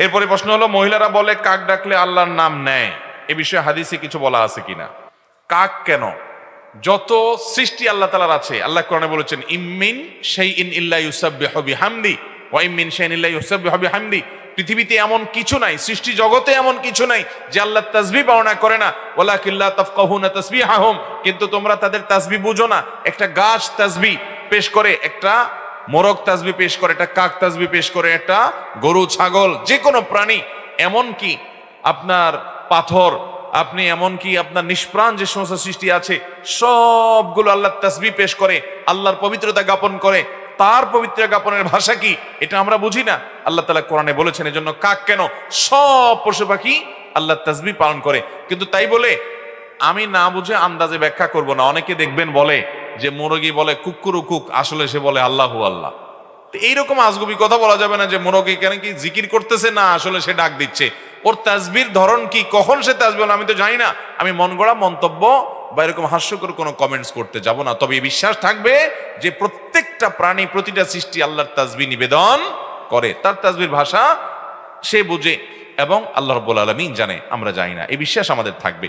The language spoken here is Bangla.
এরপরে প্রশ্ন হলো, মহিলারা বলে কাক ডাকলে আল্লাহর নাম নেয়। এ বিষয়ে হাদিসে কিছু বলা আছে কিনা? কাক কেন? যত সৃষ্টি আল্লাহ তালার আছে, আল্লাহ কোরআনে বলেছেন, ইম্মিন সেই ইন ইল্লা ইউসাব্বিহু বিহামদি ওয়া ইম্মিন শাইইন ইল্লা ইউসাব্বিহু বিহামদি। পৃথিবীতে এমন কিছু নাই, সৃষ্টি জগতে এমন কিছু নাই যে আল্লাহ তাসবিহ বর্ণনা করে না। ওয়ালাকিল্লা তাফকাহুনা তাসবিহাহুম। কিন্তু তোমরা তাদের তাসবিহ বুঝো না। একটা গাছ তাসবিহ পেশ করে একটা মোরগ তাসবি পেশ করে, একটা কাক তাসবি পেশ করে, একটা গরু, ছাগল যে কোনো প্রাণী, এমন কি আপনার পাথর, আপনি এমন কি আপনার নিষ্প্রাণ যে সমস্ত সৃষ্টি আছে, সবগুলো আল্লাহ তাসবি পেশ করে, আল্লাহর পবিত্রতা জ্ঞাপন করে। তার পবিত্র জ্ঞাপনের ভাষা কি? এটা আমরা বুঝি না। আল্লাহ তালা কোরআনে বলেছেন এজন্য কাক কেন? সব পশু পাখি আল্লাহ তাসবি পালন করে। কিন্তু তাই বলে, আমি না বুঝে আন্দাজে ব্যাখ্যা করব না। অনেকে দেখবেন বলে যে মুরগি বলে কুকুরু কুক, আসলে সে বলে আল্লাহু আল্লাহ। এইরকম আজগুবি কথা বলা যাবে না যে মুরগি কেন কি জিকির করতেছে না, আসলে সে ডাক দিচ্ছে। ওর তাজবির ধরন কি, কখন সে তাজবি আমি তো জানি না। আমি মন গড়া মন্তব্য বা এরকম হাস্যকর কোনো কমেন্টস করতে যাব না। তবে বিশ্বাস থাকবে যে প্রত্যেকটা প্রাণী, প্রতিটা সৃষ্টি আল্লাহর তাজবি নিবেদন করে। তার তাজবির ভাষা সে বুঝে এবং আল্লাহ রব্বুল আলমিন জানে, আমরা জানি না। এই বিশ্বাস আমাদের থাকবে।